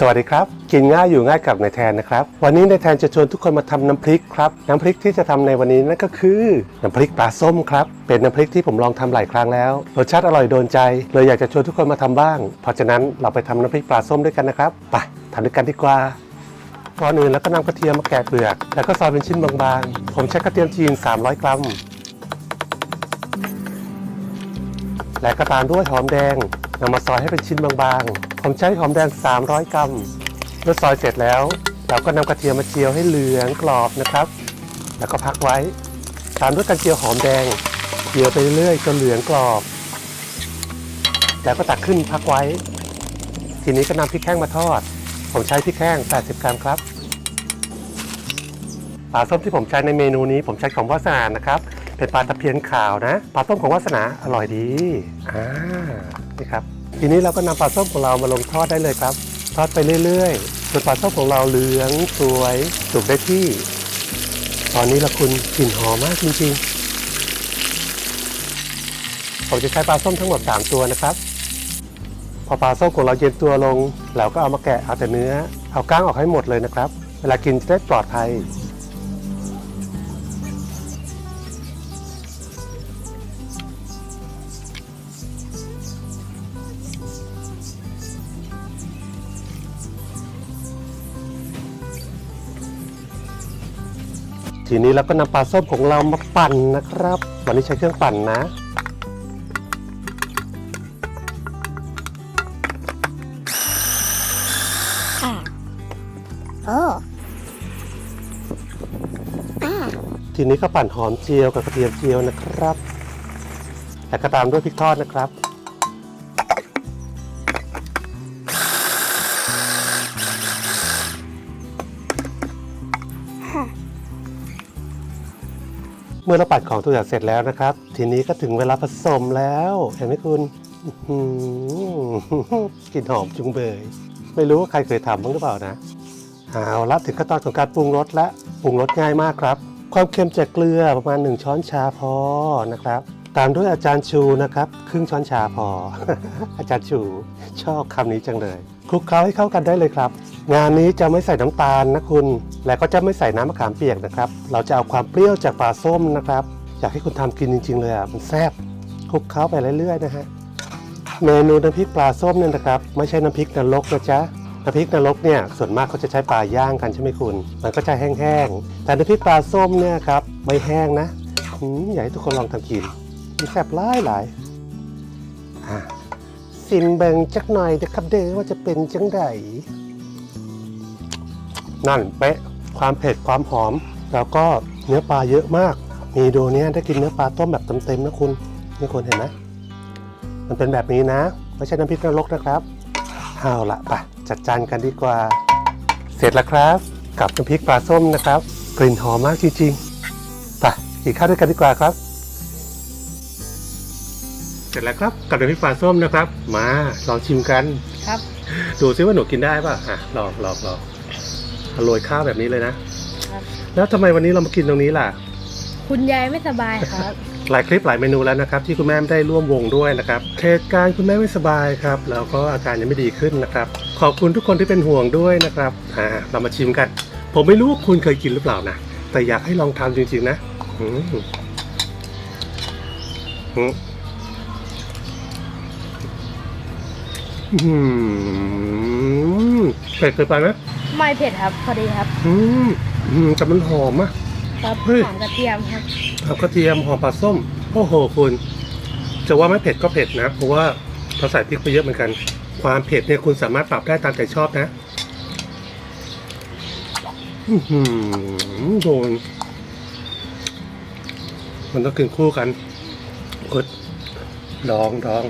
สวัสดีครับ กินง่ายอยู่ง่ายกับนายแทนนะครับ วันนี้นายแทนจะชวนทุกคนมาทำน้ำพริกครับ น้ำพริกที่จะทำในวันนี้นั่นก็คือน้ำพริกปลาส้มครับ เป็นน้ำพริกที่ผมลองทำหลายครั้งแล้วรสชาติอร่อยโดนใจ เลยอยากจะชวนทุกคนมาทำบ้าง เพราะฉะนั้นเราไปทำน้ำพริกปลาส้มด้วยกันนะครับไปทำด้วยกันดีกว่าก่อนอื่นแล้วก็นำกระเทียมมาแกะเปลือก แล้วก็ซอยเป็นชิ้นบางๆ ผมใช้กระเทียมจีน 300 กรัม และก็ตามด้วยหอมแดงนำมาซอยให้เป็นชิ้นบางๆ ผมใช้หอมแดง 300 กรัมเมื่อซอยเสร็จแล้ว เราก็นำกระเทียมมาเจียวให้เหลืองกรอบนะครับ แล้วก็พักไว้ ตามด้วยการเจียวหอมแดง เจียวไปเรื่อยจนเหลืองกรอบ แล้วก็ตักขึ้นพักไว้ ทีนี้ก็นำพริกแห้งมาทอด ผมใช้พริกแห้ง 80 กรัมครับปลาส้มที่ผมใช้ในเมนูนี้ผมใช้ของวาสนานะครับ เป็นปลาตะเพียนขาวนะ ปลาส้มของวาสนาอร่อยดี อ่า นี่ครับ ทีนี้เราก็นำปลาส้มของเรามาลงทอดได้เลยครับ ทอดไปเรื่อยๆจนปลาส้มของเราเหลืองสวยสุกได้ที่ ตอนนี้ละคุณกลิ่นหอมมากจริงๆผมจะใช้ปลาส้มทั้งหมด 3 ตัวนะครับ พอปลาส้มของเราเย็นตัวลง เราก็เอามาแกะเอาแต่เนื้อ เอาก้างออกให้หมดเลยนะครับ เวลากินจะได้ปลอดภัย ทีนี้เราก็นำปลาส้มของเรามาปั่นนะครับ วันนี้ใช้เครื่องปั่นนะอ่าโอ้อ่าทีนี้ก็ปั่นหอมเจียวกับกระเทียมเจียวนะครับแล้วก็ตามด้วยพริกทอดนะครับ มื่อเราปัดของทุกอย่างเสร็จแล้วนะครับ ทีนี้ก็ถึงเวลาผสมแล้ว เห็นไหมคุณกลิ่นหอมจุงเบย ไม่รู้ว่าใครเคยทำบ้างหรือเปล่านะเอาละถึงขั้นตอนของการปรุงรสและปรุงรสง่ายมากครับ ความเค็มจากเกลือประมาณ 1 ช้อนชาพอนะครับ ตามด้วยอาจารย์ชูนะครับ ครึ่งช้อนชาพอ อาจารย์ชูชอบคำนี้จังเลยคลุกเคล้าให้เข้ากันได้เลยครับ งานนี้จะไม่ใส่น้ำตาลนะคุณ และก็จะไม่ใส่น้ำมะขามเปียกนะครับ เราจะเอาความเปรี้ยวจากปลาส้มนะครับ อยากให้คุณทำกินจริง ๆ เลยอะมันแซ่บคลุกเคล้าไปเรื่อยๆนะฮะเมนูน้ำพริกปลาส้มเนี่ยนะครับ ไม่ใช่น้ำพริกนรกนะจ๊ะน้ำพริกนรกเนี่ยส่วนมากเขาจะใช้ปลาย่างกันใช่ไหมคุณ มันก็จะแห้งๆแต่น้ำพริกปลาส้มเนี่ยครับไม่แห้งนะอืมอยากให้ทุกคนลองทำกิน มันแซ่บหลายหลายอะสิมเบิงจักหน่อยนะครับเด้อว่าจะเป็นจังไดนั่นเป๊ะความเผ็ดความหอม แล้วก็เนื้อปลาเยอะมาก มีดูเนี่ยได้กินเนื้อปลาต้มแบบเต็มๆนะคุณนี่คุณเห็นไหมมันเป็นแบบนี้นะไม่ใช่น้ำพริกนรกนะครับเอาละไปจัดจานกันดีกว่า เสร็จแล้วครับ กับน้ำพริกปลาส้มนะครับ กลิ่นหอมมากจริงๆไปกินข้าวด้วยกันดีกว่าครับ ร็จแล้วครับกับน้ำพริกปลาส้มนะครับ มาลองชิมกันครับ ดูซิว่าหนูกินได้ป่ะอะลองลองลองเอาโรยข้าวแบบนี้เลยนะครับ แล้วทำไมวันนี้เรามากินตรงนี้ล่ะ คุณยายไม่สบายครับ หลายคลิปหลายเมนูแล้วนะครับ ที่คุณแม่ไม่ได้ร่วมวงด้วยนะครับเหตุการณ์คุณแม่ไม่สบายครับแล้วก็อาการยังไม่ดีขึ้นนะครับ ขอบคุณทุกคนที่เป็นห่วงด้วยนะครับอ่าเรามาชิมกัน ผมไม่รู้ว่าคุณเคยกินหรือเปล่านะแต่อยากให้ลองทำจริงๆนะอืมอืม อืมเผ็ดเกินไปไหมไม่เผ็ดครับ พอดีครับ อืมอืมแต่มันหอมอะ ครับเฮ้ย หอมกระเทียมครับหอมกระเทียมหอมปลาส้ม โอ้โหคุณ จะว่าไม่เผ็ดก็เผ็ดนะ เพราะว่าเราใส่พริกไปเยอะเหมือนกัน ความเผ็ดเนี่ยคุณสามารถปรับได้ตามใจชอบนะ อือหือโดน มันต้องกินคู่กันกดลองลอง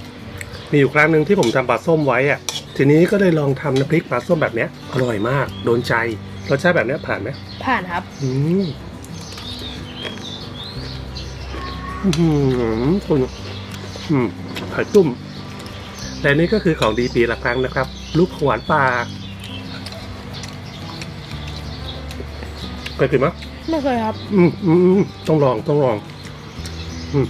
มีอยู่ครั้งหนึ่งที่ผมทำปลาส้มไว้อะทีนี้ก็เลยลองทำน้ำพริกปลาส้มแบบเนี้ยอร่อยมาก โดนใจรสชาติแบบเนี้ยผ่านไหมผ่านครับ อืมอื้อหือคุณอืมไข่ตุ้มแต่นี่ก็คือของดีปีละครั้งนะครับ ลูกหวานปลาเคยกินไหมยไม่เคยครับอืมอืมอืมต้องลองต้องลอง อืม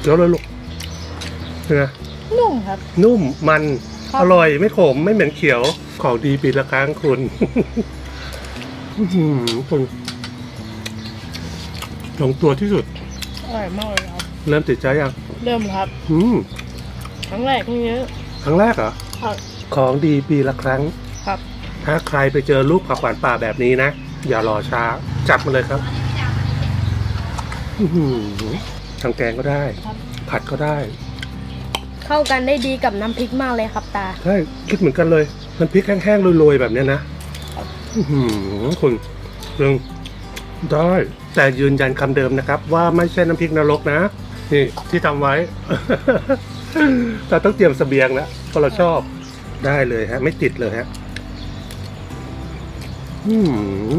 เดี๋ยวเลยลูกเป็ นไงนุ่มครับ นุ่มมันครับ อร่อยไม่ขมไม่เหม็นเขียวของดีปีละครั้งคุณ อื้อหือคุณลงตัวที่สุด อร่อยมากเลยครับ เริ่มติดใจยังเริ่มแล้วครับอืมครั้งแรกนี่เยอะครั้งแรกเหรอ ครับของดีปีละครั้ง ครับ ถ้าใครไปเจอลูกผักหวานป่าแบบนี้นะ อย่ารอช้า จัดมาเลยครับอื้อหือทางแกงก็ได้ ครับ ผัดก็ได้ เข้ากันได้ดีกับน้ำพริกมากเลยครับตา ใช่คิดเหมือนกันเลยมันพริกแห้งๆโรยๆแบบเนี้ยนะอื้อหือคุณเรื่องได้ แต่ยืนยันคำเดิมนะครับ ว่าไม่ใช่น้ำพริกนรกนะ นี่ที่ทำไว้ เราต้องเตรียมเสบียงแล้วเพราะเราชอบได้เลยฮะ ไม่ติดเลยฮะอื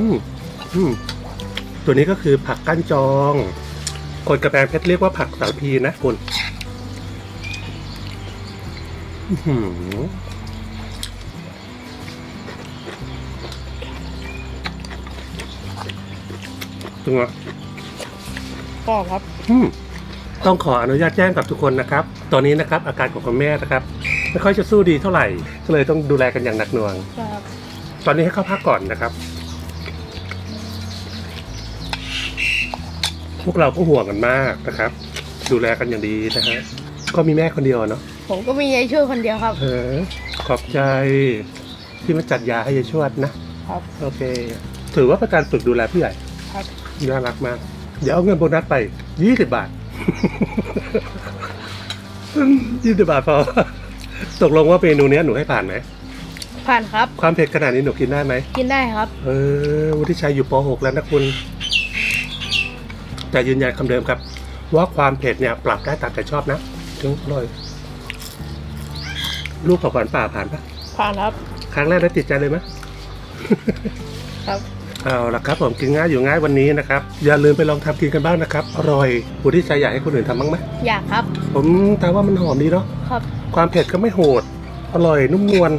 มอืมตัวนี้ก็คือผักก้านจอง คนกระแพงเพชรเรียกว่าผักสารพีนะคุณ อื้อหือตึงอะก็ครับ อืมต้องขออนุญาตแจ้งกับทุกคนนะครับ ตอนนี้นะครับ อาการของคุณแม่นะครับ ไม่ค่อยจะสู้ดีเท่าไหร่ก็เลยต้องดูแลกันอย่างหนักหน่วง ครับตอนนี้ให้เข้าพักก่อนนะครับ พวกเราก็ห่วงกันมากนะครับ ดูแลกันอย่างดีนะฮะก็มีแม่คนเดียวเนาะ ผมก็มียายช่วยคนเดียวครับ เออขอบใจที่มาจัดยาให้ยายชวดนะ ครับ โอเค ถือว่าเป็นการฝึกดูแลผู้ใหญ่ครับ น่ารักมาก เดี๋ยวเอาเงินโบนัสไปยี่สิบบาท ยี่สิบบาทพอ ตกลงว่าเมนูเนี้ยหนูให้ผ่านไหม ผ่านครับ ความเผ็ดขนาดนี้หนูกินได้ไหม กินได้ครับ เออ วุฒิชัยอยู่ป .6 แล้วนะคุณ แต่ยืนยันคำเดิมครับ ว่าความเผ็ดเนี่ยปรับได้ตามใจชอบนะ ถึงอร่อย ลูกผักหวานป่าผ่านปะผ่านครับ ครั้งแรกได้ติดใจเลยไหมครับเอาละครับผมกินง่ายอยู่ง่ายวันนี้นะครับ อย่าลืมไปลองทำกินกันบ้างนะครับอร่อยวุฒิชัยอยากให้คนอื่นทำบ้างไหมอยากครับ ผมแต่ว่ามันหอมดีเนาะครับ ความเผ็ดก็ไม่โหด อร่อยนุ่มนวล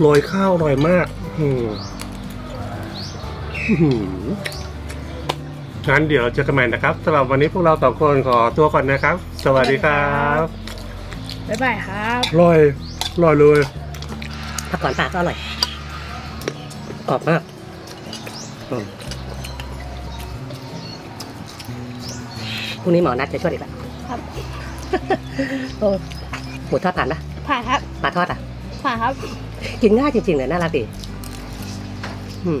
โรยข้าวอร่อยมากอืมอื้อหืองั้นเดี๋ยวเจอกันใหม่นะครับสำหรับวันนี้พวกเราสองคนขอตัวก่อนนะครับ สวัสดีครับบ๊ายบายครับอร่อย อร่อยเลยผักก่อนปลาก็อร่อยกรอบมากอืมพรุ่งนี้หมอนัดจะช่วยอีกแล้วครับโอ้หมูทอดผ่านนะผ่านครับปลาทอดอะผ่านครับ กินง่ายจริงๆเลยน่ารักดีอืม